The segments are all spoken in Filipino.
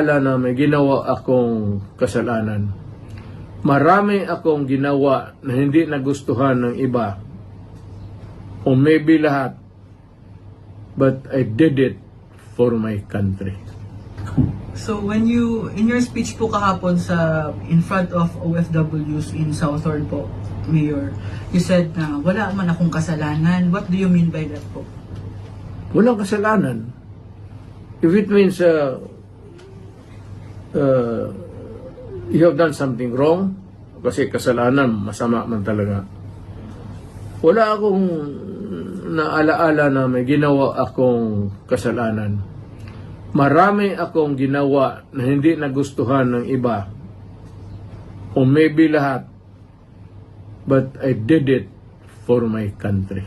ala na may ginawa akong kasalanan. Marami akong ginawa na hindi nagustuhan ng iba. O maybe lahat. But I did it for my country. So when you, in your speech po kahapon sa, in front of OFWs in Southern po, Mayor, you said na wala man akong kasalanan. What do you mean by that po? Walang kasalanan. If it means uh, uh, you have done something wrong, kasi kasalanan, masama man talaga. Wala akong naalaala na may ginawa akong kasalanan. Marami akong ginawa na hindi nagustuhan ng iba. O maybe lahat. But I did it for my country.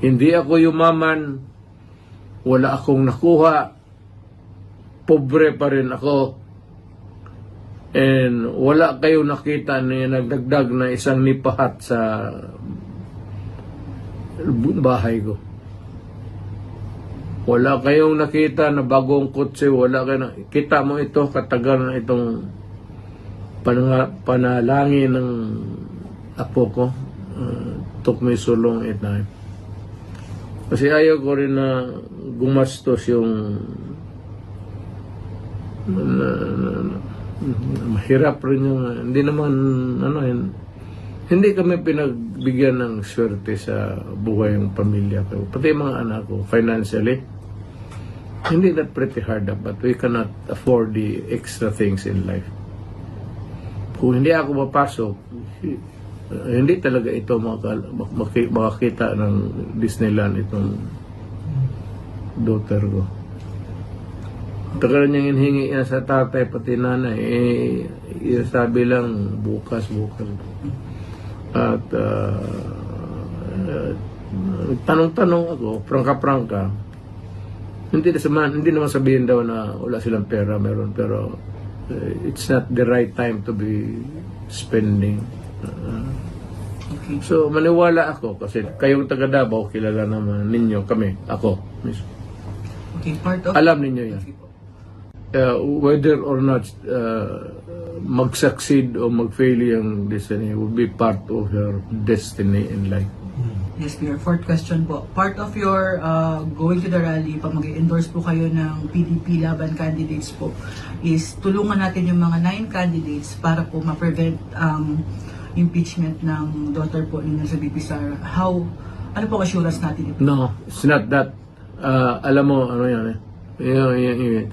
Hindi ako yumaman, wala akong nakuha, pobre pa rin ako, and wala kayo nakita na nagdagdag na isang nipahat sa bahay ko. Wala kayong nakita na bagong kutse, wala kayo na, kita mo ito, katagal na itong pananga, panalangin ng apo ko. Uh, took me so long at time. Kasi ayaw ko rin na gumastos yung na, na, na- mahirap rin yung hindi naman ano yun hindi kami pinagbigyan ng swerte sa buhay ng pamilya ko. Pati mga anak ko financially hindi that pretty hard but we cannot afford the extra things in life. Kung hindi ako mapasok hindi talaga ito makakita ng Disneyland itong daughter ko Tagal niyang inhingi yan sa tatay pati nanay. Eh, sabi lang, bukas, bukas. At uh, uh, tanong-tanong ako, prangka-prangka. Hindi, na saman, hindi naman sabihin daw na wala silang pera, meron. Pero uh, it's not the right time to be spending. Uh, Okay. so, maniwala ako kasi kayong taga Davao, kilala naman ninyo, kami, ako. mismo. Okay, part of... Alam ninyo yan. Uh, whether or not uh, mag-succeed o mag-fail yung destiny will be part of your destiny in life. Yes, Mayor. Fourth question po. Part of your uh, going to the rally, pag mag endorse po kayo ng PDP laban candidates po, is tulungan natin yung mga nine candidates para po ma-prevent um, impeachment ng daughter po ninyo sa BP Sara. How, ano po assurance natin ito? No, it's not that. Uh, alam mo, ano yan eh. Yung, yung, yung,